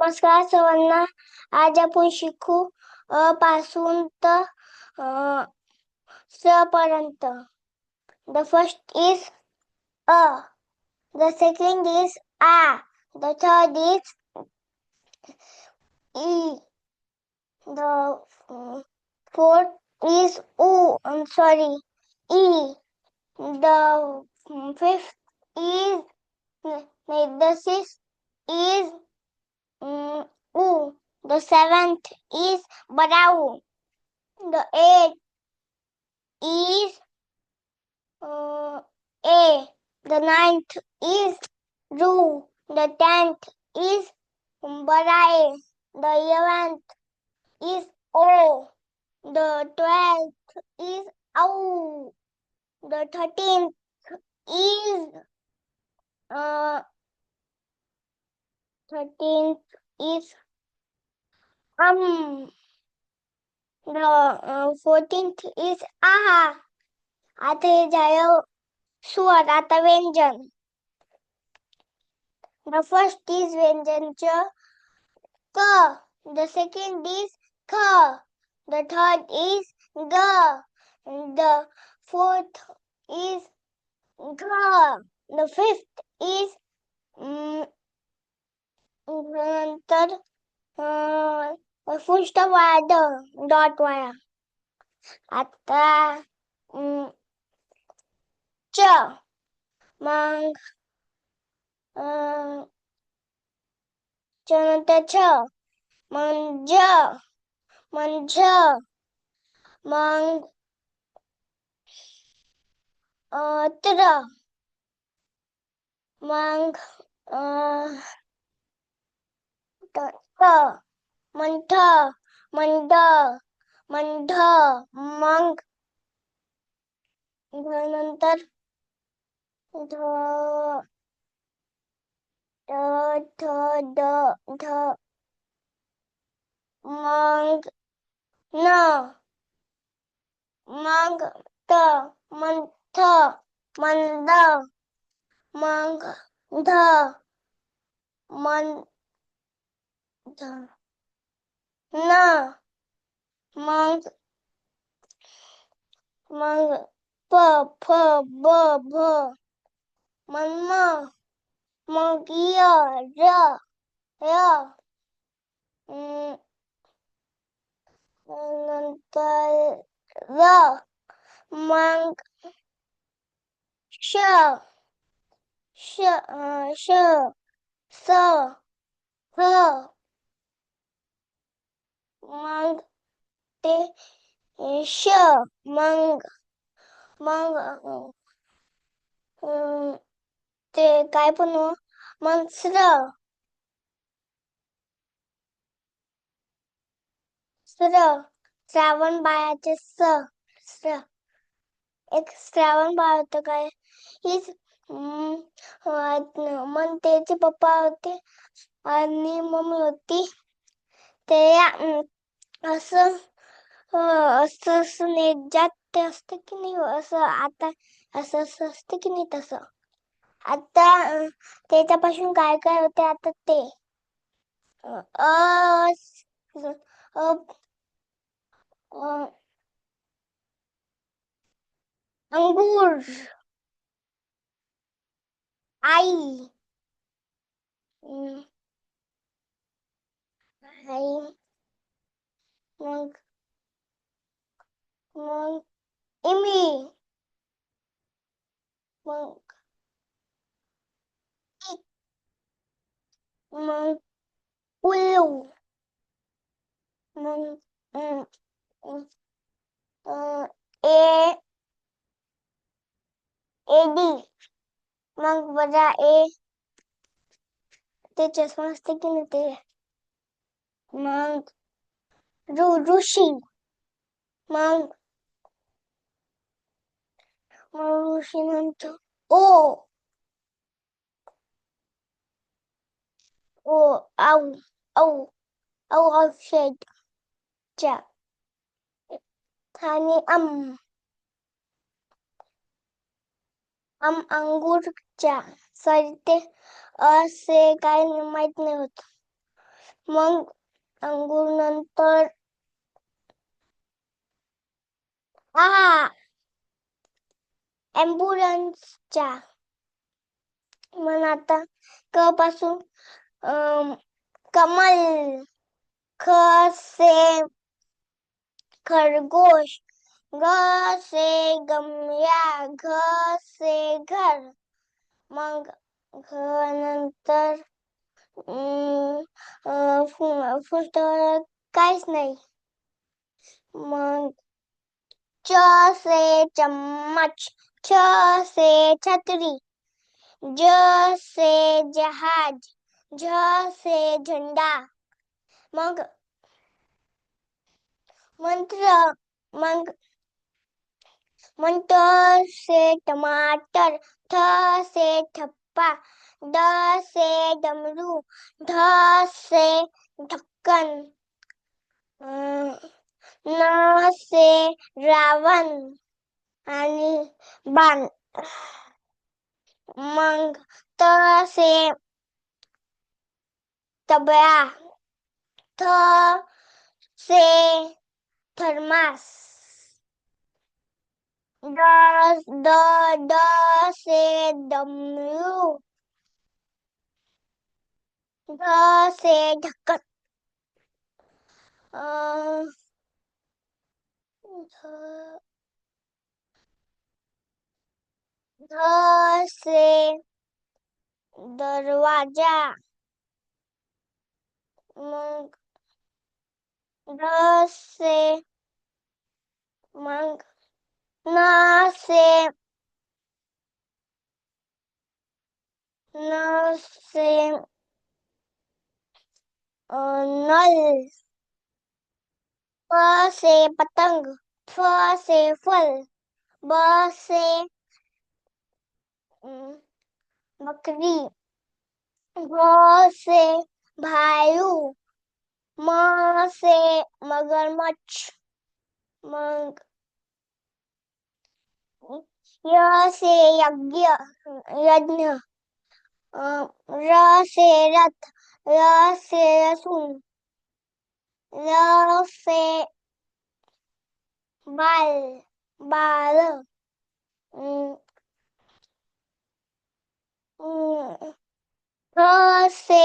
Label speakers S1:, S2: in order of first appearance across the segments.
S1: नमस्कार सर्वांना आज आपण शिकू अ पासून तर अ स पर्यंत द फर्स्ट इज अ द सेकंड इज आ द थर्ड इज ई द फोर्थ इज उ sorry E the fifth is the sixth is um, U. the seventh is Barau. The eighth is uh, A. The ninth is Ru. The tenth is Barai. The eleventh is O. The twelfth is Au. The thirteenth is uh, thirteenth is um, the um, fourteenth uh, is aha. Athe jayo suar ata venjan. The first is venjancha ka. The second is ka. The third is ga. The fourth is ga. The fifth is um, uh, Refuge da guarda, da guarda. Até. Tchau. Mang. Ờ. Tchau, tchau, tchau. Manja. Manja. Mang. Tchau. Mang. Tchau. मग झ मग अं, त्र मग अं, त ट मग ठ मग ड मग ढ मग ध नंतर ध ड ठ ड ढ मग न मग त मग थ मग द मग ध 那忙忙破破破破，妈妈妈呀，热热，嗯，嗯那太热，忙烧烧烧烧烧。मग ते श मग मग अं, ते काय पण हो, मग स्र स्र श्रावण बाळाचे स स्र. एक श्रावण बाळ होतं काय? हीच मग त्याचे पप्पा होते आणि मम्मी होती ते हो, असं असं असं जात ते असते की नाही हो, असं आता असं असं असतं की नाही तसं. आता त्याच्यापासून काय काय होते आता ते? अं, अंगूर. आई. मग इमी मग इ- मग उल्लू मग अं, अं, अं, ए एडी मग वजा ए ते चष्मा असते की नाही ते मग ऋ ऋषी मग मग ऋषी नंतर ओ ओ आऊ औ औ औषध च्या आणि आम आम अंगूरच्या सॉरी ते असे काय माहीत नाही होत मग अंगूर नंतर आ ॲम्ब्युलन्सच्या मग आता क पासून कमल खसे खरगोश ग से गमया घ से घर. मग घ नंतर अं, काहीच नाही. मग च से चम्मच छ से छतरी ज से जहाज झ से झंडा मग मंत्र मग मंत्र से टमाटर थ से ठप्पा द से डमरू ढ से ढक्कन न से रावण आणि बाण मग त से तबला थ से थर्मास द द ड से डमरू ढ से ढक्कन अं, ध ध से दरवाजा मग ध से मग न से न से अं, नल प से पतंग फ से फल ब से अं, बकरी भ से भालू म से मगरमच्छ मग य से यज्ञ यज्ञ अं, र से रथ र से रसून र से बाल बाल अं, अं, श से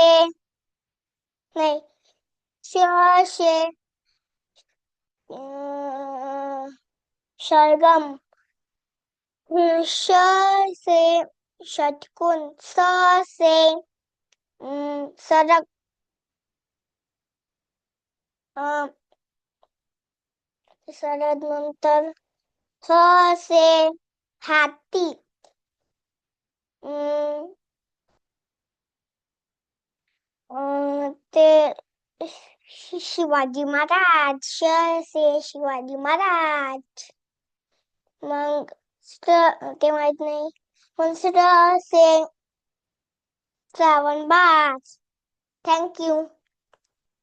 S1: नाही श से अं, शलगम अं, श से षटकोन स से अं, सरक अं, सरद नंतर ह से हाती अं, अं, ते शिवाजी महाराज श से शिवाजी महाराज मग ते माहीत नाही मग स से श्रावण बास थँक्यू